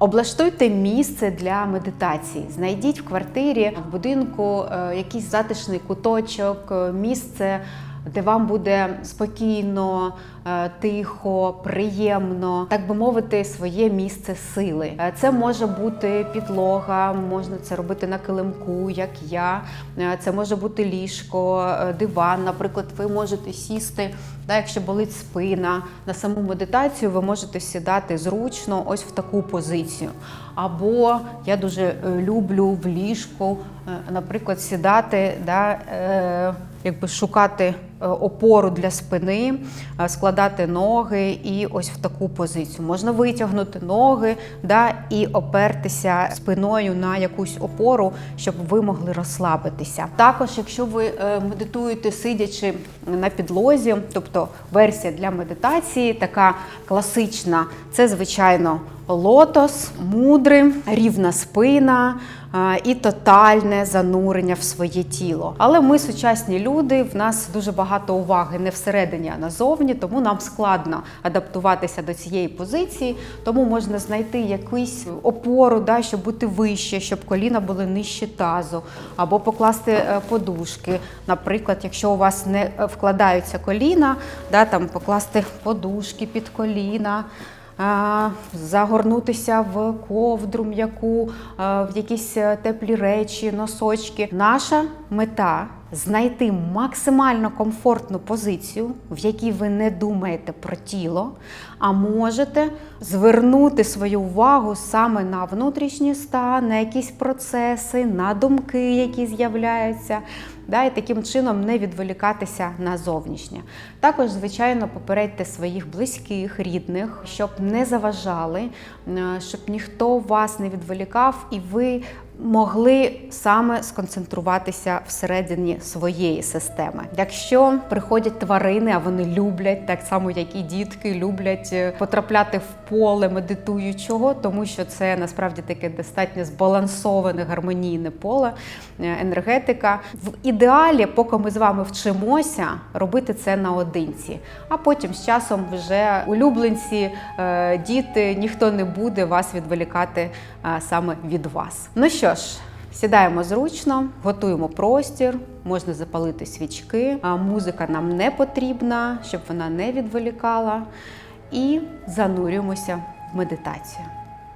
Облаштуйте місце для медитації. Знайдіть в квартирі, в будинку е, якийсь затишний куточок, е, місце, де вам буде спокійно, е, тихо, приємно, так би мовити, своє місце сили. Е, Це може бути підлога, можна це робити на килимку, як я. Е, Це може бути ліжко, диван. Наприклад, ви можете сісти, да, якщо болить спина. На саму медитацію ви можете сідати зручно, ось в таку позицію. Або я дуже е, люблю в ліжку, е, наприклад, сідати, да, е, якби шукати опору для спини, складати ноги і ось в таку позицію. Можна витягнути ноги да, і опертися спиною на якусь опору, щоб ви могли розслабитися. Також, якщо ви медитуєте сидячи на підлозі, тобто версія для медитації, така класична, це звичайно лотос, мудри, рівна спина і тотальне занурення в своє тіло. Але ми сучасні люди, в нас дуже багато уваги не всередині, а назовні, тому нам складно адаптуватися до цієї позиції. Тому можна знайти якусь опору, да, щоб бути вище, щоб коліна були нижче тазу, або покласти е, подушки. Наприклад, якщо у вас не е, вкладаються коліна, да, там покласти подушки під коліна. Загорнутися в ковдру м'яку, в якісь е, теплі речі, носочки. Наша мета знайти максимально комфортну позицію, в якій ви не думаєте про тіло, а можете звернути свою увагу саме на внутрішній стан, на якісь процеси, на думки, які з'являються. Да, і таким чином не відволікатися на зовнішнє. Також, звичайно, попередьте своїх близьких, рідних, щоб не заважали, е, щоб ніхто вас не відволікав, і ви могли саме сконцентруватися всередині своєї системи. Якщо приходять тварини, а вони люблять, так само як і дітки, люблять е, потрапляти в поле медитуючого, тому що це насправді таке достатньо збалансоване гармонійне поле, е, енергетика. В ідеалі, поки ми з вами вчимося, робити це наодинці. А потім з часом вже улюбленці, е, діти, ніхто не буде вас відволікати саме від вас. Ну що ж. Сідаємо зручно, готуємо простір, можна запалити свічки. а Музика нам не потрібна, щоб вона не відволікала. І занурюємося в медитацію.